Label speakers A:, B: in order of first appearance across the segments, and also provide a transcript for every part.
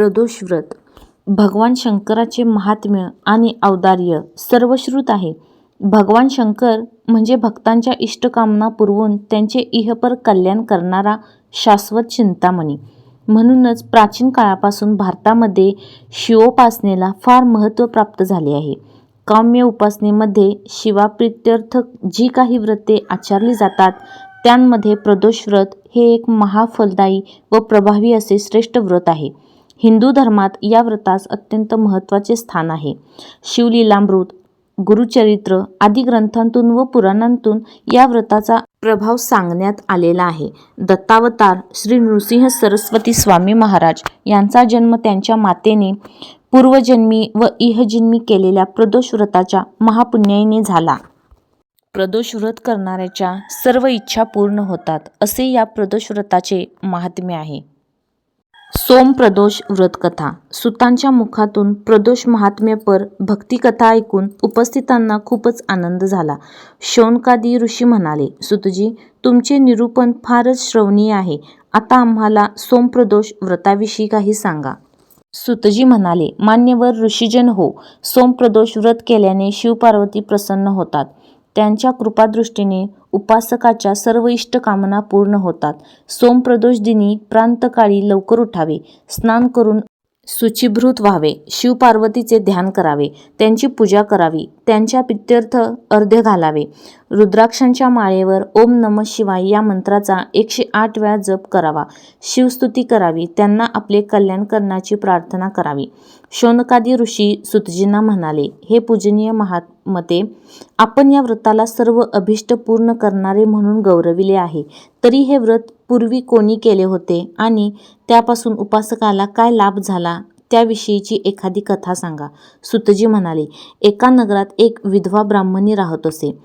A: प्रदोष व्रत भगवान शंकराचे महात्म्य आणि औदार्य सर्वश्रुत आहे. भगवान शंकर म्हणजे भक्तांच्या इष्टकामना पुरवून त्यांचे इहपर कल्याण करणारा शाश्वत चिंतामणी. म्हणूनच प्राचीन काळापासून भारतामध्ये शिवोपासनेला फार महत्त्व प्राप्त झाले आहे. काम्य उपासनेमध्ये शिवाप्रित्यर्थ जी काही व्रते आचरली जातात त्यांमध्ये प्रदोष व्रत हे एक महाफलदायी व प्रभावी असे श्रेष्ठ व्रत आहे. हिंदू धर्मात या व्रतास अत्यंत महत्त्वाचे स्थान आहे. शिवलीलामृत गुरुचरित्र आदी ग्रंथांतून व पुराणांतून या व्रताचा प्रभाव सांगण्यात आलेला आहे. दत्तावतार श्री नृसिंह सरस्वती स्वामी महाराज यांचा जन्म त्यांच्या मातेने पूर्वजन्मी व इहजन्मी केलेल्या प्रदोष व्रताच्या महापुण्याईने झाला. प्रदोष व्रत करणाऱ्याच्या सर्व इच्छा पूर्ण होतात असे या प्रदोष व्रताचे महात्म्य आहे. सोम प्रदोष व्रतकथा. सुतांच्या मुखातून प्रदोष महात्म्यपर भक्तिकथा ऐकून उपस्थितांना खूपच आनंद झाला. शौनकादी ऋषी म्हणाले सुतजी तुमचे निरूपण फारच श्रवणीय आहे. आता आम्हाला सोमप्रदोष व्रताविषयी काही सांगा. सुतजी म्हणाले मान्यवर ऋषीजन हो सोमप्रदोष व्रत केल्याने शिवपार्वती प्रसन्न होतात. त्यांच्या कृपादृष्टीने उपासकाच्या सर्व इष्टकामना पूर्ण होतात. सोमप्रदोष दिनी प्रांतकाळी लवकर उठावे. स्नान करून शुचिभृत व्हावे. शिवपार्वतीचे ध्यान करावे. त्यांची पूजा करावी. त्यांच्या पित्यर्थ अर्ध्य घालावे. रुद्राक्षांच्या माळेवर ओम नम शिवाय या मंत्राचा एकशे आठ वेळा जप करावा. शिवस्तुती करावी. त्यांना आपले कल्याण करण्याची प्रार्थना करावी. शौनकादी ऋषी सुतजींना म्हणाले हे पूजनीय महात्मते आपण या व्रताला सर्व अभिष्ट पूर्ण करणारे म्हणून गौरविले आहे. तरी हे व्रत पूर्वी कोणी केले होते आणि त्यापासून उपासकाला काय लाभ झाला त्याविषयीची एखादी कथा सांगा. सुतजी म्हणाले एका नगरात एक विधवा ब्राह्मणी राहत असे.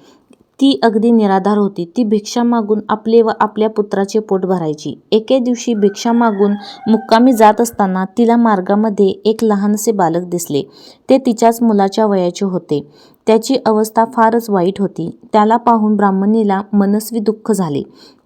A: ती अगदी निराधार होती. ती भिक्षा मागून आपले व आपल्या पुत्राचे पोट भरायची. एके दिवशी भिक्षा मागून मुक्कामी जात असताना तिला मार्गामध्ये एक लहानसे बालक दिसले. ते तिच्याच मुलाच्या वयाचे होते. त्याची अवस्था फारच वाईट होती. त्याला पाहून ब्राह्मणीला मनस्वी दुःख झाले.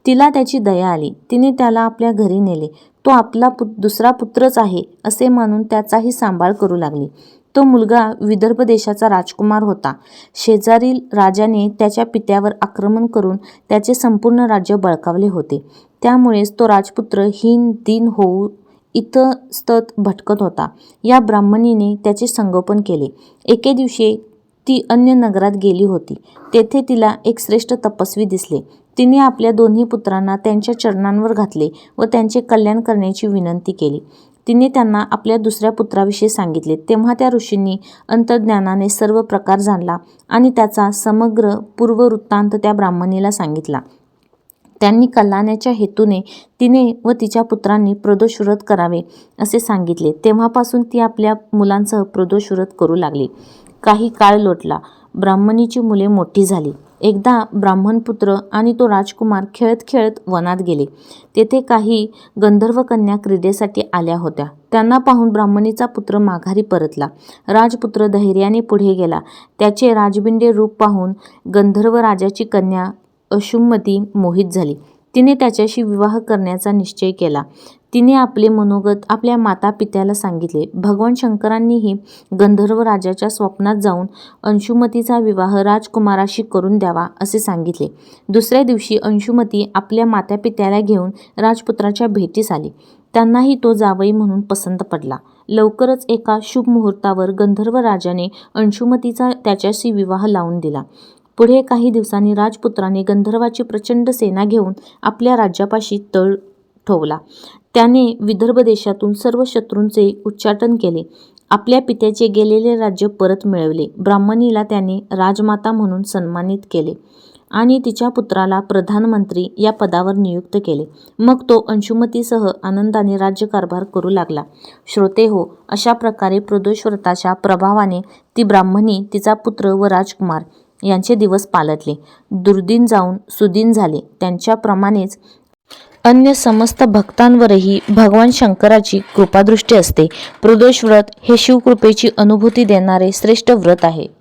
A: तिला त्याची दया आली. तिने त्याला आपल्या घरी नेले. तो आपला पुत दुसरा पुत्रच आहे असे मानून त्याचाही सांभाळ करू लागली. तो मुलगा विदर्भ देशाचा राजकुमार होता. शेजारील राजाने त्याच्या पित्यावर आक्रमण करून त्याचे संपूर्ण राज्य बळकावले होते. त्यामुळेच तो राजपुत्र हीन दीन होऊ इतस्तत भटकत होता. या ब्राह्मणीने त्याचे संगोपन केले. एके दिवशी ती अन्य नगरात गेली होती. तेथे तिला एक श्रेष्ठ तपस्वी दिसले. तिने आपल्या दोन्ही पुत्रांना त्यांच्या चरणांवर घातले व त्यांचे कल्याण करण्याची विनंती केली. तिने त्यांना आपल्या दुसऱ्या पुत्राविषयी सांगितले. तेव्हा त्या ऋषींनी अंतर्ज्ञानाने सर्व प्रकार जाणला आणि त्याचा समग्र पूर्ववृत्तांत त्या ब्राह्मणीला सांगितला. त्यांनी कल्याणाच्या हेतूने तिने व तिच्या पुत्रांनी प्रदोष व्रत करावे असे सांगितले. तेव्हापासून ती आपल्या मुलांसह प्रदोष व्रत करू लागली. काही काळ लोटला. ब्राह्मणीची मुले मोठी झाली. एकदा ब्राह्मणपुत्र आणि तो राजकुमार खेळत खेळत वनात गेले. तेथे काही गंधर्व कन्या क्रीडेसाठी आल्या होत्या. त्यांना पाहून ब्राह्मणीचा पुत्र माघारी परतला. राजपुत्र धैर्याने पुढे गेला. त्याचे राजबिंडे रूप पाहून गंधर्व राजाची कन्या अशुमती मोहित झाली. तिने त्याच्याशी विवाह करण्याचा निश्चय केला. तिने आपले मनोगत आपल्या माता पित्याला सांगितले. भगवान शंकरांनीही गंधर्व राजाच्या स्वप्नात जाऊन अंशुमतीचा विवाह राजकुमाराशी करून द्यावा असे सांगितले. दुसऱ्या दिवशी अंशुमती आपल्या माता पित्याला घेऊन राजपुत्राच्या भेटीस आली. त्यांनाही तो जावई म्हणून पसंत पडला. लवकरच एका शुभ मुहूर्तावर गंधर्व राजाने अंशुमतीचा त्याच्याशी विवाह लावून दिला. पुढे काही दिवसांनी राजपुत्राने गंधर्वाची प्रचंड सेना घेऊन आपल्या राज्यापाशी तळ ठोवला. त्याने विदर्भ देशातून सर्व शत्रूंचे उच्चाटन केले. आपल्या पित्याचे गेलेले राज्य परत मिळवले. ब्राह्मणीला त्याने राजमाता म्हणून सन्मानित केले आणि तिच्या पुत्राला प्रधानमंत्री या पदावर नियुक्त केले. मग तो अंशुमतीसह आनंदाने राज्यकारभार करू लागला. श्रोते हो अशा प्रकारे प्रदोष व्रताच्या प्रभावाने ती ब्राह्मणी तिचा पुत्र व राजकुमार यांचे दिवस पालटले. दुर्दिन जाऊन सुदिन झाले. त्यांच्याप्रमाणेच अन्य समस्त भक्तांवरही भगवान शंकराची कृपादृष्टी असते. प्रदोष व्रत हे शिवकृपेची अनुभूती देणारे श्रेष्ठ व्रत आहे.